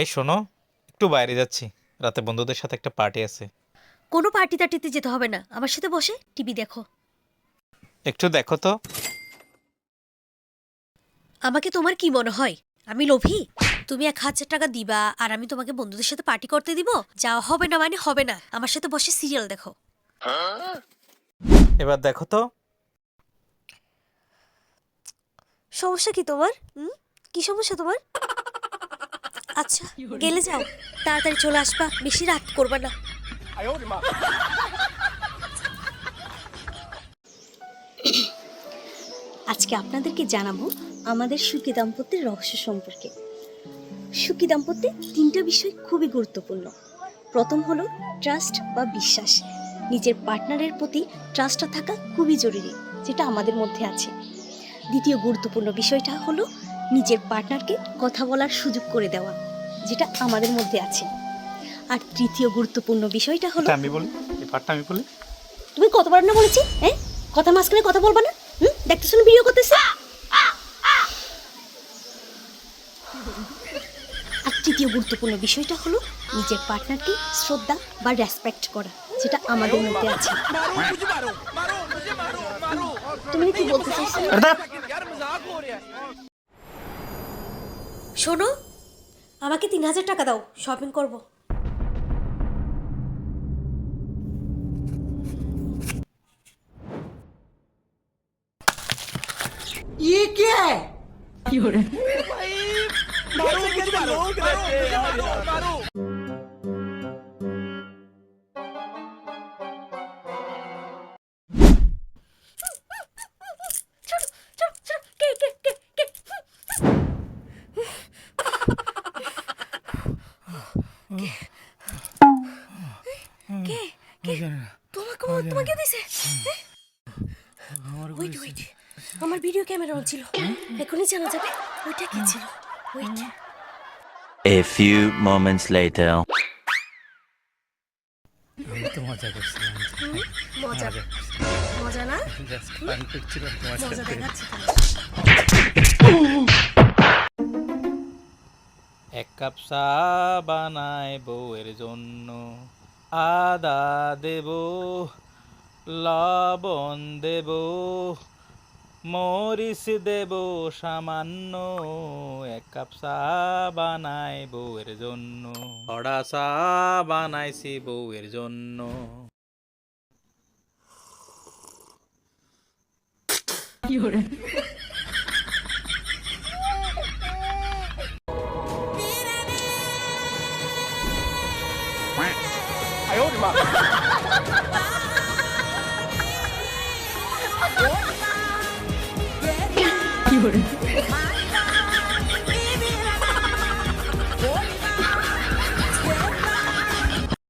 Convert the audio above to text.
এই শোনো একটু বাইরে যাচ্ছি। রাতে বন্ধুদের সাথে একটা পার্টি আছে। কোনো পার্টি টার্টিতে যেতে হবে না। আমার সাথে বসে টিভি দেখো। একটু দেখো তো। আমাকে তোমার কি মনে হয়? আমি লোভী? তুমি এক হাজার টাকা দিবা আর আমি তোমাকে বন্ধুদের সাথে পার্টি করতে দিব? যাওয়া হবে না মানে হবে না। আমার সাথে বসে সিরিয়াল দেখো। এবার দেখো তো। সমস্যা কি তোমার? হুম? কি সমস্যা তোমার? আচ্ছা গেলে যাও। তাড়াতাড়ি চলে আসবা, বেশি রাত করবা না। আজকে আপনাদেরকে জানাব আমাদের সুখী দাম্পত্যের রহস্য সম্পর্কে। সুখী দাম্পত্যে তিনটা বিষয় খুবই গুরুত্বপূর্ণ। প্রথম হলো ট্রাস্ট বা বিশ্বাস। নিজের পার্টনারের প্রতি ট্রাস্টটা থাকা খুবই জরুরি, যেটা আমাদের মধ্যে আছে। দ্বিতীয় গুরুত্বপূর্ণ বিষয়টা হলো নিজের পার্টনারকে কথা বলার সুযোগ করে দেওয়া। যেটা আমাদের মধ্যে আছে। আর তৃতীয় গুরুত্বপূর্ণ বিষয়টা হলো আমি বলি এই পার্টটা আমি বলি। তুমি কতবার না বলেছি হ্যাঁ? কথা মাঝখানে কথা বলবা না হুম? দেখতে শুনে ভিডিও করতেছে। আর তৃতীয় গুরুত্বপূর্ণ বিষয়টা হলো নিজের পার্টনারকে শ্রদ্ধা বা রেসপেক্ট করা যেটা আমাদের মধ্যে আছে। তুমি কি বলতে চাইছো? শোনো আমাকে তিন হাজার টাকা দাও শপিং করব ये क्या है কে তোমাকে দিছে। ওয়েট ওয়েট আমার ভিডিও ক্যামেরা অন ছিল। এখনই জানা যাবে ওইটা কি ছিল। Wait A few moments later. আমি তো মজা করছিলাম। মজা। মজা না? জাস্ট ফান করছিলাম তোমার সাথে। এক কাপ চা বানায় বউয়ের জন্য। আদা দেব লবণ দেব মরিচ দেব সামান্য এক কাপ চা বানাই বউয়ের জন্য। হড়া চা বানাইছি বউয়ের জন্য। কি 하지 마. 이거를.